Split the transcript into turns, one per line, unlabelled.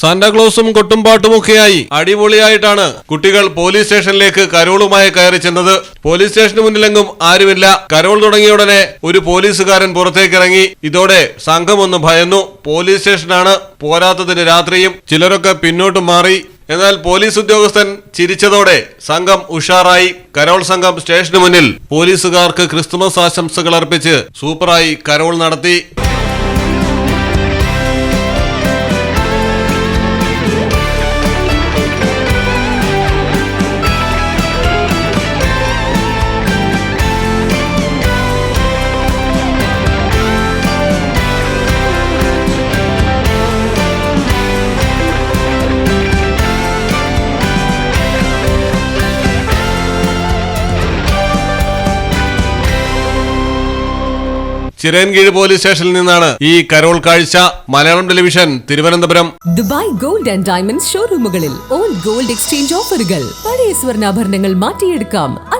സാന്റാക്ലോസും കൊട്ടുംപാട്ടുമൊക്കെയായി അടിപൊളിയായിട്ടാണ് കുട്ടികൾ പോലീസ് സ്റ്റേഷനിലേക്ക് കരോളുമായി കയറി ചെന്നത്. പോലീസ് സ്റ്റേഷന് മുന്നിലെങ്ങും ആരുമില്ല. കരോൾ തുടങ്ങിയ ഉടനെ ഒരു പോലീസുകാരൻ പുറത്തേക്കിറങ്ങി. ഇതോടെ സംഘമൊന്ന് ഭയന്നു. പോലീസ് സ്റ്റേഷനാണ് പോരാത്തതിന് രാത്രിയും ചിലരൊക്കെ പിന്നോട്ട് മാറി. എന്നാൽ പോലീസ് ഉദ്യോഗസ്ഥൻ ചിരിച്ചതോടെ സംഘം ഉഷാറായി. കരോൾ സംഘം സ്റ്റേഷന് മുന്നിൽ പോലീസുകാർക്ക് ക്രിസ്തുമസ് ആശംസകൾ അർപ്പിച്ച് സൂപ്പറായി കരോൾ നടത്തി. ചിറയൻകീഴ് പോലീസ് സ്റ്റേഷനിൽ നിന്നാണ് ഈ കരോൾ കാഴ്ച. Malayalam television Thiruvananthapuram.
Dubai gold and diamond ഷോറൂമുകളിൽ old gold exchange ഓഫറുകൾ. പഴയ സ്വർണാഭരണങ്ങൾ മാറ്റിയെടുക്കാം.